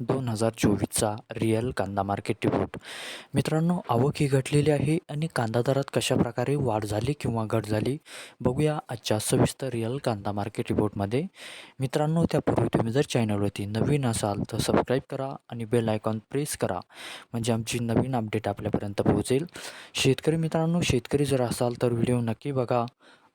दोन हजार चोवीसचा रिअल कांदा मार्केट रिपोर्ट. मित्रांनो आवक ही घटलेली आहे आणि कांदा दरात कशा प्रकारे वाढ झाली किंवा घट झाली बघूया आजच्या सविस्तर रिअल कांदा मार्केट रिपोर्टमध्ये. मित्रांनो त्यापूर्वी तुम्ही जर चॅनलवरती नवीन असाल तर सबस्क्राईब करा आणि बेल आयकॉन प्रेस करा म्हणजे आमची नवीन अपडेट आपल्यापर्यंत पोहोचेल. शेतकरी मित्रांनो शेतकरी जर असाल तर व्हिडिओ नक्की बघा.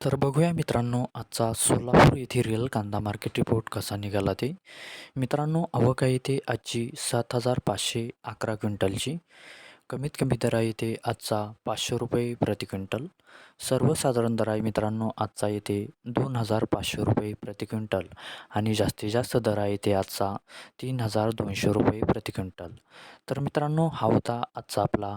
तर बघूया मित्रांनो आजचा सोलापूर येथे रिअल कांदा मार्केट रिपोर्ट कसा निघाला ते. मित्रांनो आवक आहे ते आजची सात हजार पाचशे अकरा क्विंटलची. कमीत कमी दर आहे ते आजचा पाचशे रुपये प्रति क्विंटल. सर्वसाधारण दर आहे मित्रांनो आजचा येते दोन हजार पाचशे रुपये प्रति क्विंटल. आणि जास्तीत जास्त दर आहे ते आजचा तीन हजार दोनशे रुपये प्रति क्विंटल. तर मित्रांनो हा होता आजचा आपला